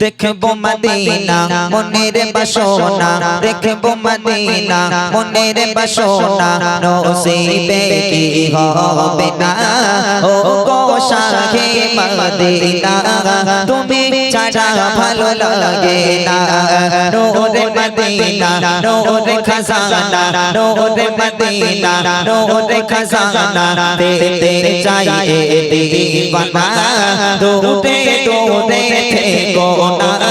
দেখব মদিনা মনের বাসনা। দেখব মদিনা মনের বাসনা। নসিবে কি হবে না? ও গো শাহে মদিনা তুমি ছাড়া ভালো লাগে না। মদিনা নোরে খাজানা নোরে মদিনা নোরে খাজানা তেতে চাই দিবানা দৌড়ে দৌড়ে থেকো না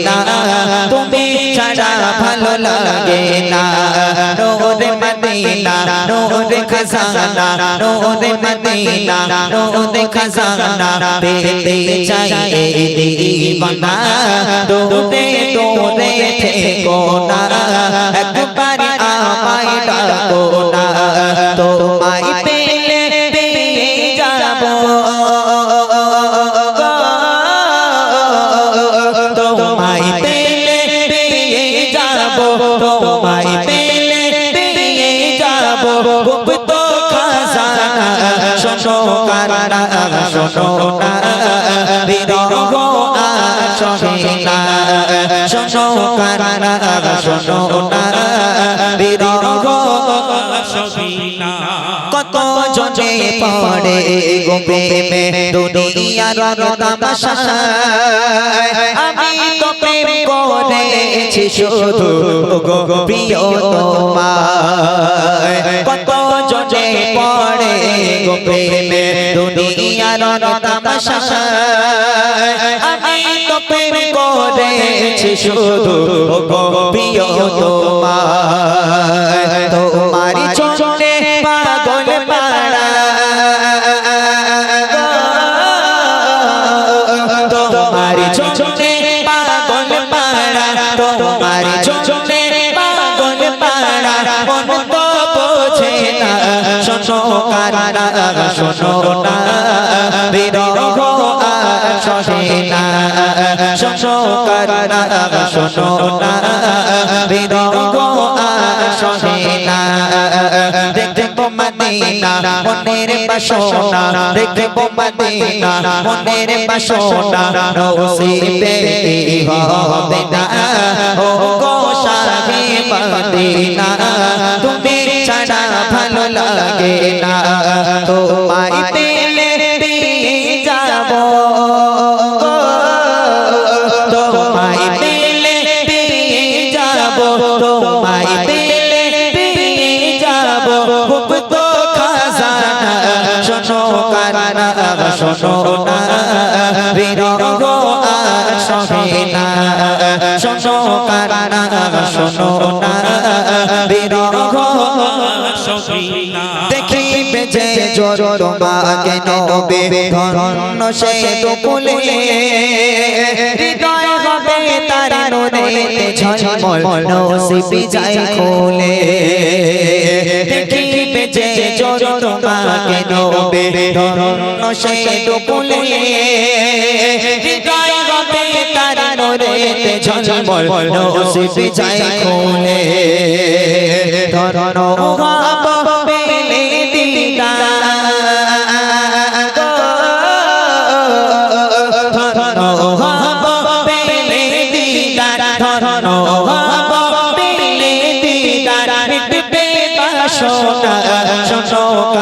ভালো লাগে না নোরে মদিনা নোরে খজানা নোরে মদিনা নোরে খজানা পেতে চাই দিবানা দৌড়ে দৌড়ে থেকো না একবার তোমায় পেলে পেয়ে যাব। খুব তো খাজানা, শোনো কারানা শোনো না বিরহ আর না শোনো কারানা শোনো না বিরহ কত জনে পড়ে গো প্রেমে, দুনিয়ার তামাশায় আমি তো প্রেম করেছি শুধু। গো প্রিয় তোমায়। কত জনে পড়ে গো প্রেমে? দুনিয়ার তামাশায় আমি তো প্রেম করেছি শুধু। গো প্রিয় তোমায়। তোমারি শোনো শোনো না, বিরহ আর না শোনো কারানা শোনো না, বিরহ আর না দেখব মদিনা, মনের বাসনা। দেখব মদিনা, মনের বাসনা। নসিবে হবে না। ও গো শাহে মদিনা, তুমি ছাড়া ভালো লাগে না। তোমায় পেলে পেয়ে যাব। তোমায় পেলে পেয়ে যাব। তোমায় পেলে পেয়ে যাব। খুব তো খাজানা। শোনো কারানা শোনো না। বিরহ তোমাকে নবে, ধন্য সে তো হৃদয় হবে তার নোরে ঝলমল নসিবি যায় খুলে। দেখিবে যে জোর তোমাকে নবে, ধন্য সে তো হৃদয় হবে তার নোরে ঝলমল নসিবি যায় খুলে। ধন্য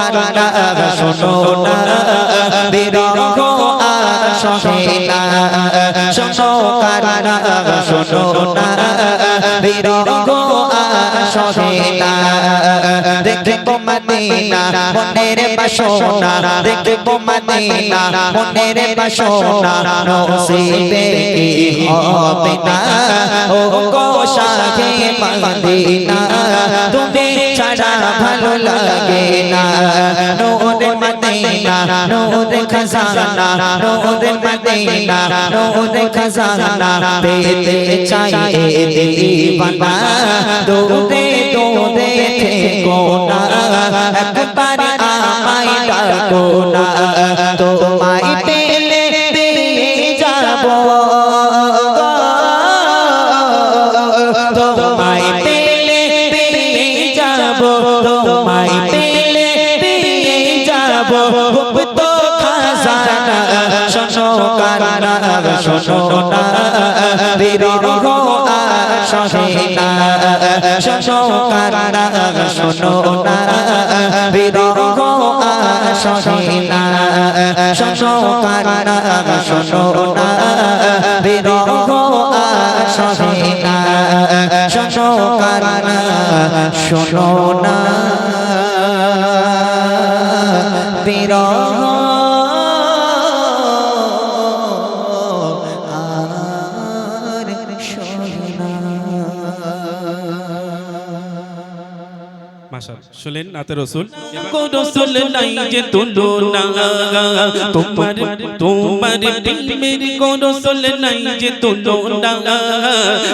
কারণা শোনো না বিরহ আর না শোনো কারণা শোনো না বিরহ মনের বাসনা, দেখব মদিনা। মনের বাসনা, নসিবে হবে না। ও গো শাহে মদিনা, তুমি ছাড়া ভালো লাগে না। নূর মদিনা, নূর পেতে দিবানা। থেকো না, একবার তোমায় পেলে পেয়ে যাব, তোমায় পেলে পেয়ে যাব। গুপ্ত খাজানা, শোনো কান্না, শোনো না। বিরহ আসে না। শোনো কান্না, শোনো না। বিরহ আসে না। শোনো কান্না, শোনো শোনো না মাশাল শুনলেন নাতে রসুল। রসুল নাই যে তুলনা। তোমার তোমার প্রেমের গো রসুল নাই যে তুলনা।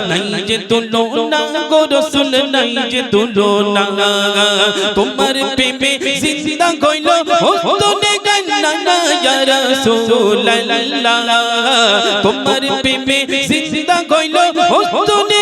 নাই যে তুলনা গো রসুল নাই যে তুলনা। কইল হস্তনে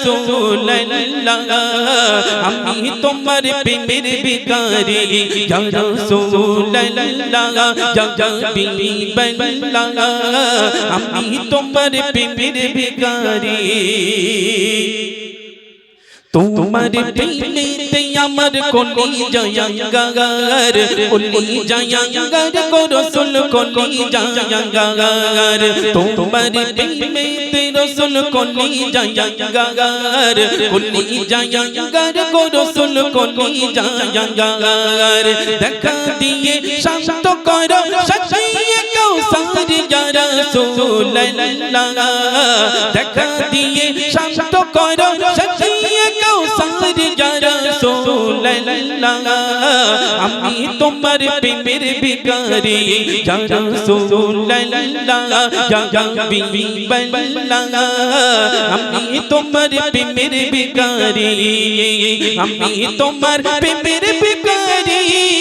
ইয়া রাসূলুল্লাহ আমি তোমার প্রেমের বিকারি ইয়া রাসূলুল্লাহ ইয়া হাবিবাল্লাহ আমি তোমার প্রেমের বিকারি তোমার প্রেমেতে আমার কলি জয়াঙ্গার কলি জয়াঙ্গার গো রসুল কলি জয়াঙ্গার তোমার প্রেমেতে রসুল কলি জয়াঙ্গার কলি জয়াঙ্গার গো রসুল কলি জয়াঙ্গার দেখা দিয়ে শান্ত কর, সাজিয়ে কৌসার ইয়া রাসূলুল্লাহ দেখা দিয়ে শান্ত কর রাসূলুল্লাহ, আমি তোমার প্রেমের বিকারি যা রাসূলুল্লাহ ইয়া হাবিবাল্লাহ আমি তোমার প্রেমের বিকারি আমি তোমার প্রেমের রাসূলুল্লাহ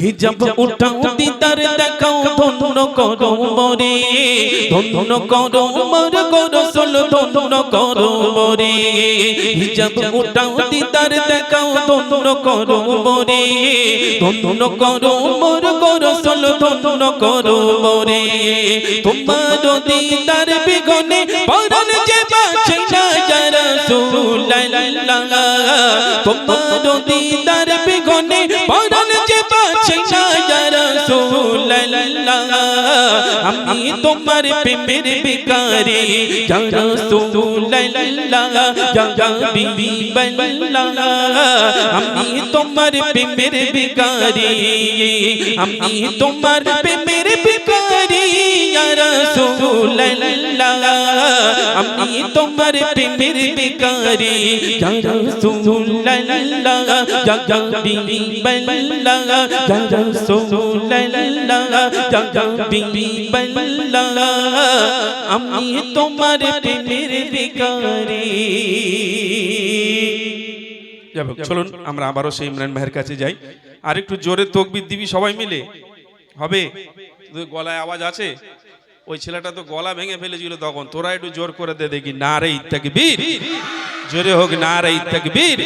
হিজাব উঠাও দিদার দেখাও ধন্য করো মরে। ধন্য করো মর করো সোল ধন্য করো মরে। হিজাব উঠাও দিদার দেখাও ধন্য করো মরে। ধন্য করো মর করো সোল ধন্য করো মরে। তোমার দিদার বিগনে পরান যে বাঁচে না যারা সুলাইল্লাহ তোমার দিদার বিগনে পরান যে বাঁচে না যারা সুলাইল্লাহ আমি তোমার প্রেমের বেকারি আমি তোমার প্রেমের বেকারি আমি তোমার প্রেমের বিকারি আমি তোমার প্রেমের বিকারি চলুন, আমরা আবারও সেই ইমরান ভাইয়ের কাছে যাই। আর একটু জোরে তকবির দিবি সবাই মিলে? হবে? গলায় আওয়াজ আছে? ওই ছেলেটা তো গলা ভেঙে ফেলেছিল তখন। তোরা একটু জোর করে দে দেখি। না রে ইত্যাকি বীর জোরে হোক না রে নারাই তকবীর